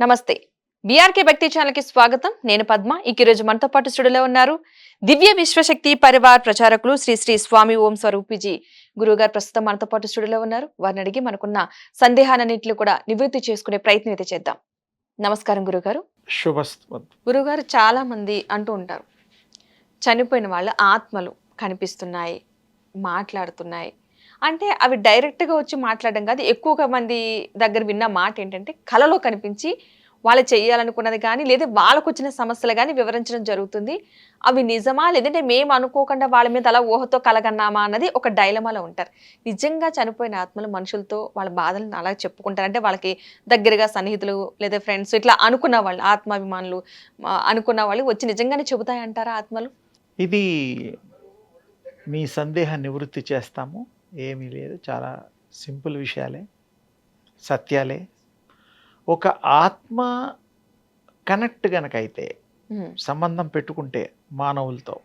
నమస్తే. బీఆర్కే భక్తి ఛానల్కి స్వాగతం. నేను పద్మ. ఈ రోజు మనతో పాటు స్టూడియోలో ఉన్నారు దివ్య విశ్వశక్తి పరివార్ ప్రచారకులు శ్రీ శ్రీ స్వామి ఓం స్వరూపిజీ గురువు గారు ప్రస్తుతం మనతో పాటు స్టూడియోలో ఉన్నారు. వారిని అడిగి మనకున్న సందేహాలన్నింటిలో కూడా నివృత్తి చేసుకునే ప్రయత్నం అయితే చేద్దాం. నమస్కారం గురుగారు గురుగారు చాలా మంది అంటూ ఉంటారు. చనిపోయిన వాళ్ళ ఆత్మలు కనిపిస్తున్నాయి మాట్లాడుతున్నాయి అంటే అవి డైరెక్ట్గా వచ్చి మాట్లాడడం కాదు ఎక్కువగా మంది దగ్గర విన్న మాట ఏంటంటే కలలో కనిపించి వాళ్ళు చేయాలనుకున్నది కానీ లేదా వాళ్ళకు వచ్చిన సమస్యలు కానీ వివరించడం జరుగుతుంది. అవి నిజమా లేదంటే మేము అనుకోకుండా వాళ్ళ మీద అలా ఊహతో కలగన్నామా అన్నది ఒక డైలమాలో ఉంటారు. నిజంగా చనిపోయిన ఆత్మలు మనుషులతో వాళ్ళ బాధలను అలా చెప్పుకుంటారు. అంటే వాళ్ళకి దగ్గరగా సన్నిహితులు లేదా ఫ్రెండ్స్ ఇట్లా అనుకున్న వాళ్ళు ఆత్మాభిమానులు అనుకున్న వాళ్ళు వచ్చి నిజంగానే చెబుతాయంటారా ఆత్మలు? ఇది మీ సందేహ నివృత్తి చేస్తాము. ఏమీ లేదు. చాలా సింపుల్ విషయాలే సత్యాలే. ఒక ఆత్మ కనెక్ట్ గనక అయితే ఉమ్, సంబంధం పెట్టుకుంటే మానవులతో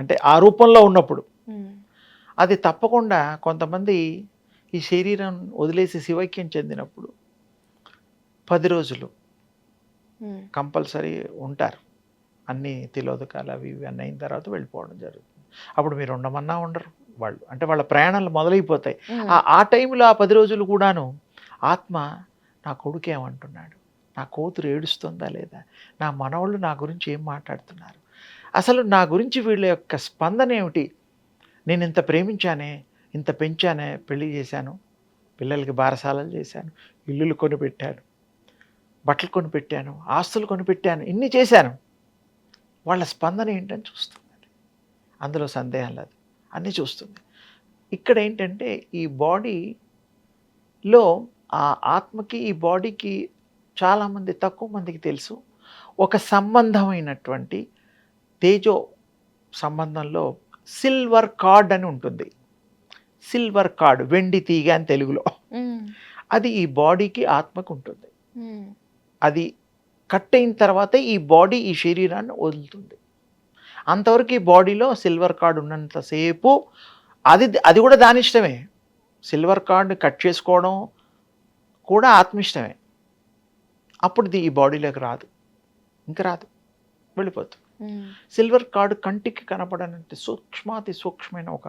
అంటే ఆ రూపంలో ఉన్నప్పుడు అది తప్పకుండా కొంతమంది ఈ శరీరం వదిలేసి శివైక్యం చెందినప్పుడు పది రోజులు కంపల్సరీ ఉంటారు. అన్ని తిలోదకాలు అవి ఇవి అన్నీ అయిన తర్వాత వెళ్ళిపోవడం జరుగుతుంది. అప్పుడు మీరు ఉండమన్నా ఉండరు. వాళ్ళు. అంటే వాళ్ళ ప్రయాణాలు మొదలైపోతాయి. ఆ ఆ టైంలో ఆ పది రోజులు కూడాను ఆత్మ నా కొడుకు ఏమంటున్నాడు? నా కూతురు ఏడుస్తుందా లేదా? నా మనవాళ్ళు నా గురించి ఏం మాట్లాడుతున్నారు? అసలు నా గురించి వీళ్ళ యొక్క స్పందన ఏమిటి? నేను ఇంత ప్రేమించానే ఇంత పెంచానే పెళ్ళి చేశాను. పిల్లలకి బారసాలలు చేశాను. ఇల్లులు కొనిపెట్టాను. బట్టలు కొనిపెట్టాను. ఆస్తులు కొనిపెట్టాను. ఇన్ని చేశాను. వాళ్ళ స్పందన ఏంటని చూస్తుంది అది. అందులో సందేహం లేదు. అన్నీ చూస్తుంది. ఇక్కడ ఏంటంటే ఈ బాడీలో ఆ ఆత్మకి ఈ బాడీకి చాలామంది తక్కువ మందికి తెలుసు. ఒక సంబంధమైనటువంటి తేజో సంబంధంలో సిల్వర్ కార్డ్ అని ఉంటుంది. సిల్వర్ కార్డ్ వెండి తీగ అని తెలుగులో. అది ఈ బాడీకి ఆత్మకు ఉంటుంది. అది కట్ అయిన తర్వాత ఈ బాడీ ఈ శరీరాన్ని వదులుతుంది. అంతవరకు ఈ బాడీలో సిల్వర్ కార్డ్ ఉన్నంతసేపు అది అది కూడా దాని ఇష్టమే. సిల్వర్ కార్డ్ కట్ చేసుకోవడం కూడా ఆత్మిష్టమే. అప్పుడు ఈ బాడీలోకి రాదు. ఇంకా రాదు. వెళ్ళిపోతుంది. సిల్వర్ కార్డ్ కంటికి కనపడనంటే సూక్ష్మాతి సూక్ష్మమైన ఒక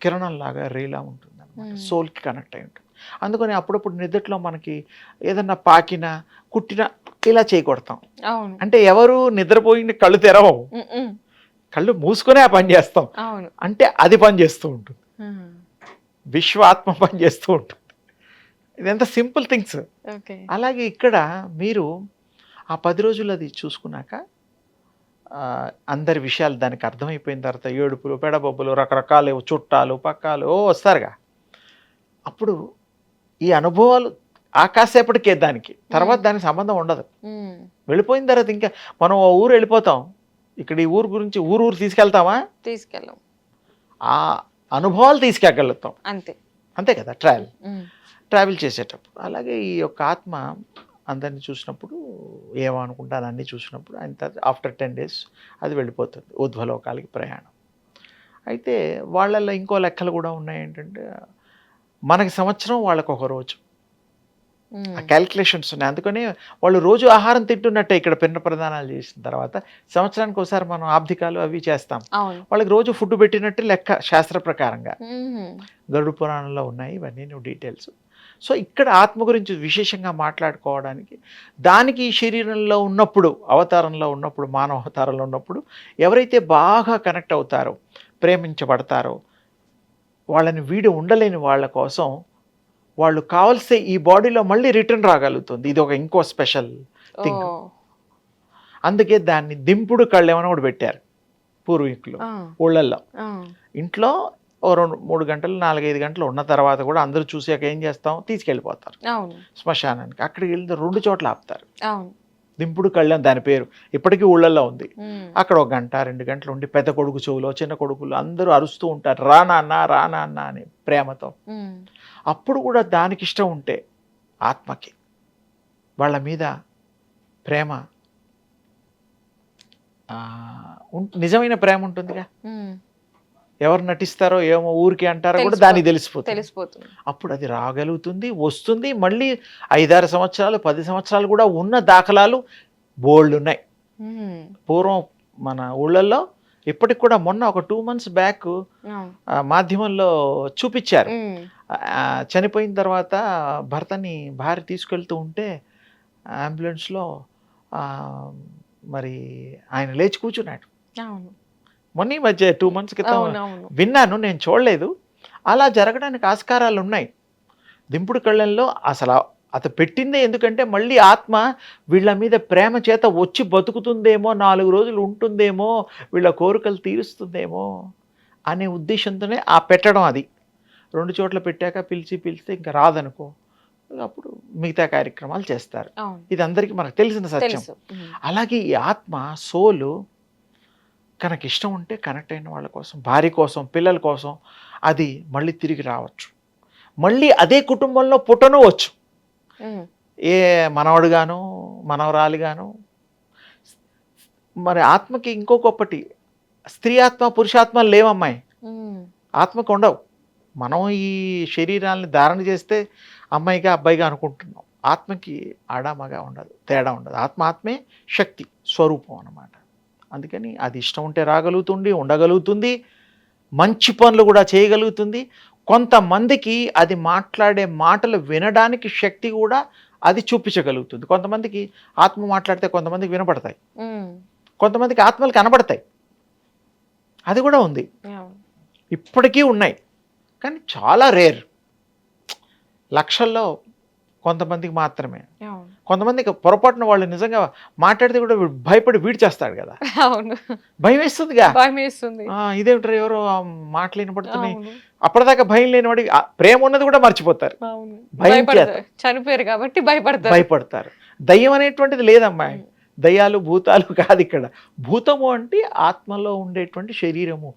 కిరణంలాగా రేలా ఉంటుంది అనమాట. సోల్కి కనెక్ట్ అయి ఉంటుంది. అందుకని అప్పుడప్పుడు నిద్రలో మనకి ఏదన్నా పాకినా కుట్టినా ఇలా చేయకొడతాం. అంటే ఎవరు నిద్రపోయిన కళ్ళు తెరవవు. కళ్ళు మూసుకొనే ఆ పని చేస్తాం. అంటే అది పని చేస్తూ ఉంటుంది. విశ్వాత్మ పని చేస్తూ ఉంటుంది. ఇదంతా సింపుల్ థింగ్స్. అలాగే ఇక్కడ మీరు ఆ పది రోజులు అది చూసుకున్నాక అందరి విషయాలు దానికి అర్థమైపోయిన తర్వాత ఏడుపులు పెడబొబ్బులు రకరకాలు చుట్టాలు పక్కాలు ఓ వస్తారుగా. అప్పుడు ఈ అనుభవాలు ఆకాశేపటికే దానికి. తర్వాత దానికి సంబంధం ఉండదు. వెళ్ళిపోయిన తర్వాత ఇంకా మనం ఓ ఊరు వెళ్ళిపోతాం. ఇక్కడ ఈ ఊరు గురించి ఊరు ఊరు తీసుకెళ్తామా తీసుకెళ్ళాం. ఆ అనుభవాలు తీసుకెళ్ళగలుగుతాం అంతే. అంతే కదా ట్రయల్ ఉమ్, ట్రావెల్ చేసేటప్పుడు. అలాగే ఈ యొక్క ఆత్మ అందరిని చూసినప్పుడు ఏమనుకుంటాను అన్నీ చూసినప్పుడు ఆయన తర్వాత ఆఫ్టర్ టెన్ డేస్ అది వెళ్ళిపోతుంది ఉద్వలోకాలకి ప్రయాణం. అయితే వాళ్ళల్లో ఇంకో లెక్కలు కూడా ఉన్నాయి ఏంటంటే మనకి సంవత్సరం వాళ్ళకి ఒక రోజు. ఆ క్యాలిక్యులేషన్స్ ఉన్నాయి. అందుకని వాళ్ళు రోజు ఆహారం తింటున్నట్టే ఇక్కడ పిండ ప్రదానాలు చేసిన తర్వాత సంవత్సరానికి ఒకసారి మనం ఆబ్దికాలు అవి చేస్తాం. వాళ్ళకి రోజు ఫుడ్ పెట్టినట్టు లెక్క శాస్త్ర ప్రకారంగా. గరుడు పురాణంలో ఉన్నాయి ఇవన్నీ నువ్వు డీటెయిల్స్ సో ఇక్కడ ఆత్మ గురించి విశేషంగా మాట్లాడుకోవడానికి దానికి ఈ శరీరంలో ఉన్నప్పుడు అవతారంలో ఉన్నప్పుడు మానవ అవతారంలో ఉన్నప్పుడు ఎవరైతే బాగా కనెక్ట్ అవుతారో ప్రేమించబడతారో వాళ్ళని వీడి ఉండలేని వాళ్ళ కోసం వాళ్ళు కావలసే ఈ బాడీలో మళ్ళీ రిటర్న్ రాగలుగుతుంది. ఇది ఒక ఇంకో స్పెషల్ Think. అందుకే దాన్ని దింపుడు కళ్ళేమని కూడా పెట్టారు పూర్వీకులు ఊళ్ళల్లో. ఇంట్లో ఓ రెండు మూడు గంటలు నాలుగైదు గంటలు ఉన్న తర్వాత కూడా అందరూ చూసాక ఏం చేస్తాం? తీసుకెళ్ళిపోతారు. శ్మశానానికి. అక్కడికి వెళ్తే రెండు చోట్ల ఆపుతారు. అవును. దింపుడు కళ్ళం దాని పేరు. ఇప్పటికీ ఊళ్ళల్లో ఉంది. అక్కడ ఒక గంట రెండు గంటలు ఉండి పెద్ద కొడుకు చెవులో చిన్న కొడుకులు అందరూ అరుస్తూ ఉంటారు. రా నాన్న రా నాన్న అని ప్రేమతో. అప్పుడు కూడా దానికి ఇష్టం ఉంటే ఆత్మకి వాళ్ళ మీద ప్రేమ నిజమైన ప్రేమ ఉంటుందిగా. ఎవరు నటిస్తారో ఏమో ఊరికి అంటారో కూడా. దానికి తెలిసిపోతుంది. తెలిసిపోతుంది. అప్పుడు అది రాగలుగుతుంది వస్తుంది. మళ్ళీ ఐదారు సంవత్సరాలు పది సంవత్సరాలు కూడా ఉన్న దాఖలాలు బోల్డ్ ఉన్నాయి. పూర్వం మన ఊళ్ళల్లో ఇప్పటికి కూడా మొన్న ఒక టూ మంత్స్ బ్యాక్. మాధ్యమంలో చూపించారు. చనిపోయిన తర్వాత భర్తని భార్య తీసుకెళ్తూ ఉంటే అంబులెన్స్లో మరి ఆయన లేచి కూర్చున్నాడు. మొన్న ఈ మధ్య టూ మంత్స్ క్రితం విన్నాను నేను చూడలేదు. అలా జరగడానికి ఆస్కారాలు ఉన్నాయి. దింపుడు కళ్ళంలో అసలు అతను పెట్టిందే ఎందుకంటే మళ్ళీ ఆత్మ వీళ్ళ మీద ప్రేమ చేత వచ్చి బతుకుతుందేమో నాలుగు రోజులు ఉంటుందేమో వీళ్ళ కోరికలు తీరుస్తుందేమో అనే ఉద్దేశంతోనే ఆ పెట్టడం అది. రెండు చోట్ల పెట్టాక పిలిచి పిలిస్తే ఇంకా రాదనుకో. అప్పుడు మిగతా కార్యక్రమాలు చేస్తారు. ఇది అందరికీ మనకు తెలిసిన సత్యం. అలాగే ఈ ఆత్మ సోలు కనుక ఇష్టం ఉంటే కనెక్ట్ అయిన వాళ్ళ కోసం భార్య కోసం పిల్లల కోసం అది మళ్ళీ తిరిగి రావచ్చు. మళ్ళీ అదే కుటుంబంలో పుట్టనవచ్చు. ఏ మనవడుగాను మనవరాలిగాను మరి ఆత్మకి ఇంకో గొప్పటి స్త్రీ ఆత్మ పురుషాత్మ లేవమ్మాయి. ఆత్మకు ఉండవు. మనం ఈ శరీరాల్ని ధారణ చేస్తే అమ్మాయిగా అబ్బాయిగా అనుకుంటున్నాం. ఆత్మకి ఆడామగా ఉండదు తేడా ఉండదు. ఆత్మ ఆత్మే శక్తి స్వరూపం అన్నమాట. అందుకని అది ఇష్టం ఉంటే రాగలుగుతుంది ఉండగలుగుతుంది మంచి పనులు కూడా చేయగలుగుతుంది. కొంతమందికి అది మాట్లాడే మాటలు వినడానికి శక్తి కూడా అది చూపించగలుగుతుంది. కొంతమందికి ఆత్మ మాట్లాడితే కొంతమందికి వినపడతాయి. కొంతమందికి ఆత్మలు కనబడతాయి. అది కూడా ఉంది. ఇప్పటికీ ఉన్నాయి. కానీ చాలా రేర్. లక్షల్లో కొంతమందికి మాత్రమే. అవును కొంతమందికి పొరపాటున వాళ్ళు నిజంగా మాట్లాడితే కూడా వీడు భయపడి వీడి చేస్తాడు కదా. అవును. భయం వేస్తుందిగా భయం వేస్తుంది ఇదేమిటారు ఎవరో ఆ మాటలు వినపడుతున్నాయి. అవును. అప్పటిదాకా భయం లేనివాడి ఆ ప్రేమ ఉన్నది కూడా మర్చిపోతారు. భయం చనిపోయారు కాబట్టి భయపడతారు. భయపడతారు. దయ్యం అనేటువంటిది లేదమ్మా. దయ్యాలు భూతాలు కాదు ఇక్కడ. భూతము అంటే ఆత్మలో ఉండేటువంటి శరీరము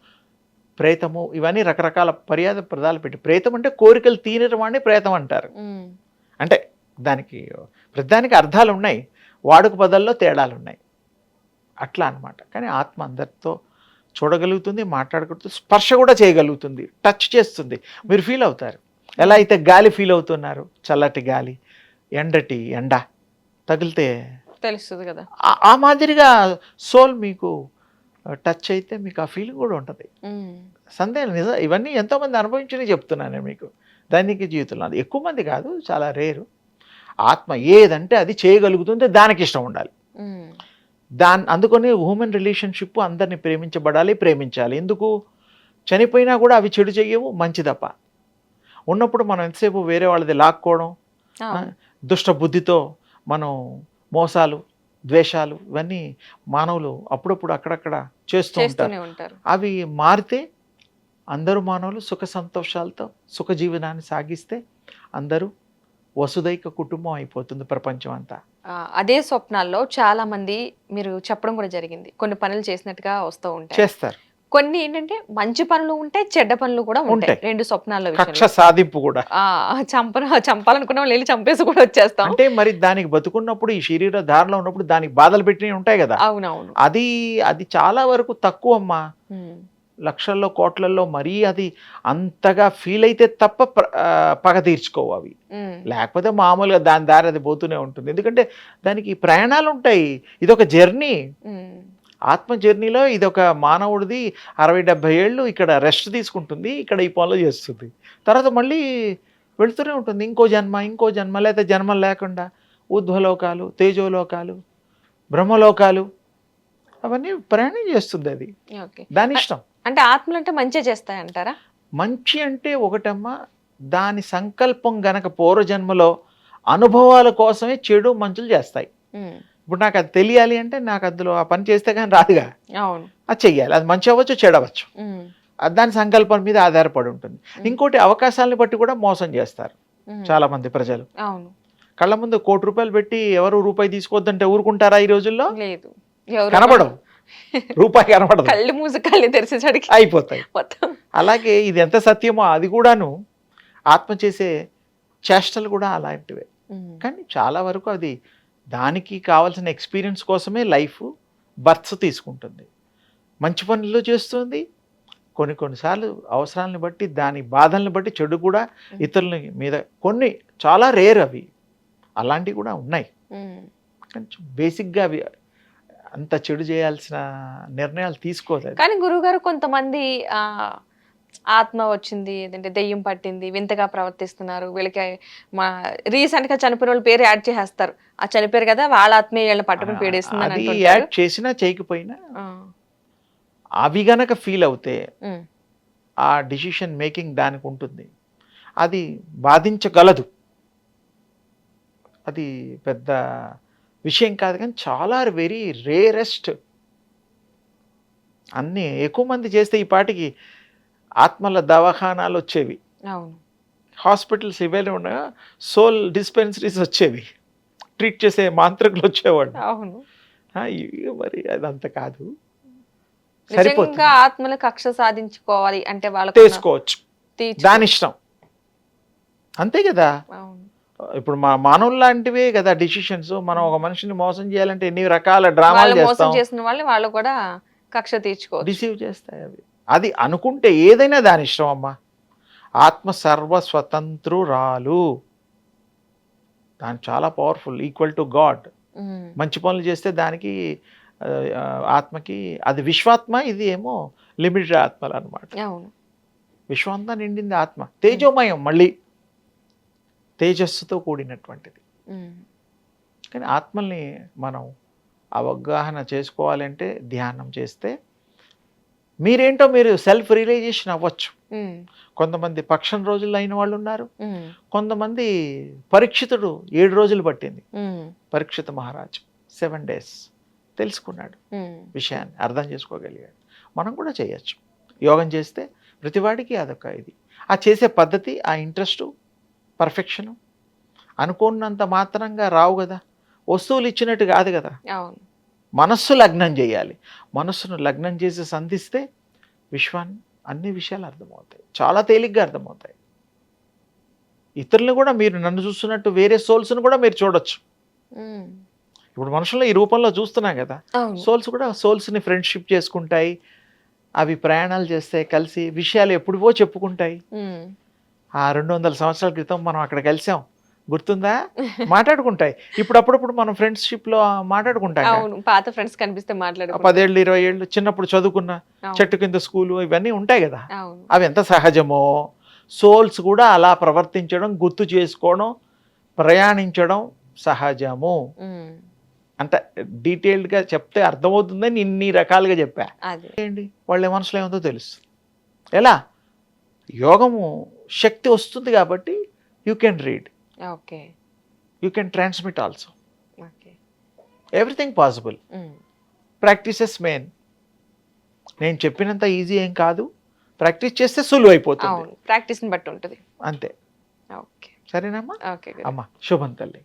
ప్రేతము ఇవన్నీ రకరకాల పర్యాద పదాలు పెట్టి ప్రేతం అంటే కోరికలు తీరడం అని ప్రేతం అంటారు. అంటే దానికి ప్రతిదానికి అర్థాలు ఉన్నాయి వాడుక పదాల్లో తేడాలు ఉన్నాయి అట్లా అన్నమాట. కానీ ఆత్మ అందరితో చూడగలుగుతుంది మాట్లాడగలుగుతుంది స్పర్శ కూడా చేయగలుగుతుంది టచ్ చేస్తుంది. మీరు ఫీల్ అవుతారు. ఎలా అయితే గాలి ఫీల్ అవుతున్నారు చల్లటి గాలి ఎండటి ఎండ తగిలితే తెలుస్తుంది కదా. ఆ- మాదిరిగా సోల్ మీకు టచ్ అయితే మీకు ఆ ఫీలింగ్ కూడా ఉంటుంది. సందేహం నిజం ఇవన్నీ ఎంతోమంది అనుభవించని చెప్తున్నాను నేను మీకు. దైనిక జీవితంలో. ఎక్కువ మంది కాదు చాలా రేరు. ఆత్మ ఏదంటే అది చేయగలుగుతుంటే దానికి ఇష్టం ఉండాలి. దాని అందుకని హ్యూమన్ రిలేషన్షిప్ అందరిని ప్రేమించబడాలి ప్రేమించాలి. ఎందుకు? చనిపోయినా కూడా అవి చెడు చెయ్యవు మంచి తప్ప. ఉన్నప్పుడు మనం ఎంతసేపు వేరే వాళ్ళది లాక్కోవడం. దుష్ట బుద్ధితో మనం మోసాలు ద్వేషాలు ఇవన్నీ మానవులు అప్పుడప్పుడు అక్కడక్కడ చేస్తూ ఉంటారు. అవి మారితే అందరూ మానవులు సుఖ సంతోషాలతో సుఖ జీవనాన్ని సాగిస్తే అందరూ వసుదైక కుటుంబం అయిపోతుంది ప్రపంచం అంతా. అదే స్వప్నాల్లో చాలా మంది మీరు చెప్పడం కూడా జరిగింది. కొన్ని పనులు చేసినట్టుగా వస్తూ ఉంటాయి. చేస్తారు. కొన్ని ఏంటంటే మంచి పనులు ఉంటాయి చెడ్డ పనులు కూడా ఉంటాయి. రెండు స్వప్నాల్లో కక్ష. సాధింపు కూడా. ఆ చంపన చంపాలనుకున్న వాళ్ళు వెళ్ళి చంపేసి కూడా వచ్చేస్తాం. అంటే మరి దానికి బతుకున్నప్పుడు ఈ శరీర ధారలో ఉన్నప్పుడు దానికి బాధలు పెట్టినవి ఉంటాయి కదా. అవునవును. అది అది చాలా వరకు తక్కువ అమ్మా. లక్షల్లో కోట్లల్లో మరీ అది అంతగా ఫీల్ అయితే తప్ప పగ తీర్చుకోవు అవి. లేకపోతే మామూలుగా దాని దారి అది పోతూనే ఉంటుంది. ఎందుకంటే దానికి ప్రయాణాలు ఉంటాయి. ఇది ఒక జర్నీ. ఆత్మ జర్నీలో ఇది ఒక మానవుడిది అరవై డెబ్బై ఏళ్ళు ఇక్కడ రెస్ట్ తీసుకుంటుంది ఇక్కడ ఈ పనులు చేస్తుంది. తర్వాత మళ్ళీ వెళుతూనే ఉంటుంది. ఇంకో జన్మ ఇంకో జన్మ లేదా జన్మ లేకుండా ఊర్ధ్వలోకాలు తేజోలోకాలు బ్రహ్మలోకాలు అవన్నీ ప్రయాణం చేస్తుంది అది. దాని ఇష్టం. అంటే ఆత్మలు అంటే మంచిగా చేస్తాయి అంటారా మంచి అంటే ఒకటమ్మా దాని సంకల్పం గనక పూర్వజన్మలో అనుభవాల కోసమే చెడు మంచులు చేస్తాయి. ఇప్పుడు నాకు అది తెలియాలి అంటే నాకు అందులో ఆ పని చేస్తే కానీ రాదుగా. అవును. అది చెయ్యాలి. అది మంచి అవ్వచ్చు చెడవచ్చు ఉమ్. అది దాని సంకల్పం మీద ఆధారపడి ఉంటుంది. ఇంకోటి అవకాశాలను బట్టి కూడా మోసం చేస్తారు. చాలా మంది ప్రజలు. అవును. కళ్ళ ముందు కోటి రూపాయలు పెట్టి ఎవరు రూపాయి తీసుకోవద్దంటే ఊరుకుంటారా ఈ రోజుల్లో? లేదు. కనబడవు. రూపాయి కనబడదు. కళ్ళు మూసి కళ్ళు తెరిచేసరికి అయిపోతాయి. మొత్తం. అలాగే ఇది ఎంత సత్యమో అది కూడాను ఆత్మ చేసే చేష్టలు కూడా అలాంటివే. కానీ చాలా వరకు అది దానికి కావాల్సిన ఎక్స్పీరియన్స్ కోసమే లైఫ్ బర్త్స్ తీసుకుంటుంది. మంచి పనులు చేస్తుంది. కొన్ని కొన్నిసార్లు అవసరాలను బట్టి దాని బాధల్ని బట్టి చెడు కూడా ఇతరుల మీద కొన్ని చాలా రేర్ అవి. అలాంటివి కూడా ఉన్నాయి. కొంచెం బేసిక్గా అవి అంత చెడు చేయాల్సిన నిర్ణయాలు తీసుకోలేదు. కానీ గురువుగారు కొంతమంది ఆత్మ వచ్చింది ఏంటంటే దెయ్యం పట్టింది వింతగా ప్రవర్తిస్తున్నారు వీళ్ళకి మా రీసెంట్గా చనిపోయిన వాళ్ళ పేరు యాడ్ చేసేస్తారు. ఆ చనిపోయారు కదా వాళ్ళ ఆత్మ వీళ్ళని పట్టుకుని పీడేస్తుంది యాడ్ చేసినా చేయకపోయినా అవి గనక ఫీల్ అవుతే ఆ డిసిషన్ మేకింగ్ దానికి ఉంటుంది. అది బాధించగలదు. అది పెద్ద విషయం కాదు కానీ చాలా వెరీ రేరెస్ట్. అన్నీ ఎక్కువ మంది చేస్తే ఈ పాటికి ఆత్మల దవాఖానాలు వచ్చేవి. అవును. హాస్పిటల్స్ ఇవేనే ఉండగా సోల్ డిస్పెన్సరీస్ వచ్చేవి. ట్రీట్ చేసే మాంత్రికులు వచ్చేవాడు అవును. మరి అదంత కాదు. సరిపోతుంది. ఆత్మలు కక్ష సాధించుకోవాలి అంటే వాళ్ళకు తీసుకోవచ్చు దాని ఇష్టం. అంతే కదా? అవును. ఇప్పుడు మా మానవులు లాంటివే కదా డిసిషన్స్ మనం ఒక మనిషిని మోసం చేయాలంటే ఎన్ని రకాల డ్రామాలు మోసం చేస్తాం? చేసిన వాళ్ళు వాళ్ళు కూడా కక్ష తీర్చుకోవచ్చు. రిసీవ్ చేస్తాయి అవి. అది అనుకుంటే ఏదైనా దాని ఇష్టం అమ్మా. ఆత్మ సర్వ స్వతంత్రురాలు దాని చాలా పవర్ఫుల్ ఈక్వల్ టు గాడ్ మంచి పనులు చేస్తే దానికి ఆత్మకి అది విశ్వాత్మ ఇది ఏమో లిమిటెడ్ ఆత్మలు అనమాట అవును. విశ్వం నిండింది ఆత్మ. తేజోమయం మళ్ళీ. తేజస్సుతో కూడినటువంటిది. కానీ ఆత్మల్ని మనం అవగాహన చేసుకోవాలంటే ధ్యానం చేస్తే మీరేంటో మీరు సెల్ఫ్ రియలైజేషన్ అవ్వచ్చు. కొంతమంది పక్షం రోజుల్లో అయిన వాళ్ళు ఉన్నారు. కొంతమంది పరీక్షితుడు ఏడు రోజులు పట్టింది. పరీక్షిత మహారాజు సెవెన్ డేస్ తెలుసుకున్నాడు. విషయాన్ని అర్థం చేసుకోగలిగాడు. మనం కూడా చేయొచ్చు. యోగం చేస్తే ప్రతివాడికి అదొక ఇది. ఆ చేసే పద్ధతి ఆ ఇంట్రెస్టు పర్ఫెక్షను. అనుకున్నంత మాత్రంగా రావు కదా. వస్తువులు ఇచ్చినట్టు కాదు కదా. మనస్సు లగ్నం చేయాలి. మనస్సును లగ్నం చేసి సంధిస్తే విశ్వాన్ని అన్ని విషయాలు అర్థమవుతాయి. చాలా తేలిగ్గా అర్థమవుతాయి. ఇతరులు కూడా మీరు నన్ను చూస్తున్నట్టు వేరే సోల్స్ను కూడా మీరు చూడొచ్చు. ఇప్పుడు మనుషుల్లో ఈ రూపంలో చూస్తున్నాం కదా. సోల్స్ కూడా సోల్స్ని ఫ్రెండ్షిప్ చేసుకుంటాయి. అవి ప్రయాణాలు చేస్తాయి కలిసి విషయాలు ఎప్పుడువో చెప్పుకుంటాయి. ఆ రెండు వందల సంవత్సరాల క్రితం మనం అక్కడ కలిసాం. గుర్తుందా? మాట్లాడుకుంటాయి. ఇప్పుడు అప్పుడప్పుడు మనం ఫ్రెండ్షిప్లో మాట్లాడుకుంటాం కదా. అవును పాత ఫ్రెండ్స్ కనిపిస్తే మాట్లాడు పదేళ్ళు ఇరవై ఏళ్ళు చిన్నప్పుడు చదువుకున్న చెట్టు కింద స్కూలు ఇవన్నీ ఉంటాయి కదా. అవి ఎంత సహజమో సోల్స్ కూడా అలా ప్రవర్తించడం గుర్తు చేసుకోవడం ప్రయాణించడం సహజము. అంత డీటెయిల్డ్గా చెప్తే అర్థమవుతుందని ఇన్ని రకాలుగా చెప్పా. చేయండి వాళ్ళ మనసులో ఏముందో తెలుసు. ఎలా? యోగము శక్తి వస్తుంది కాబట్టి you can read okay. You can transmit also okay. Everything possible practices main నేను చెప్పినంత ఈజీ ఏం కాదు. ప్రాక్టీస్ చేస్తే సులువు అయిపోతుంది అవును. ప్రాక్టీస్ని బట్టి ఉంటుంది. అంతే. ఓకే. సరేనమ్మా? ఓకే అమ్మ శుభం తల్లి.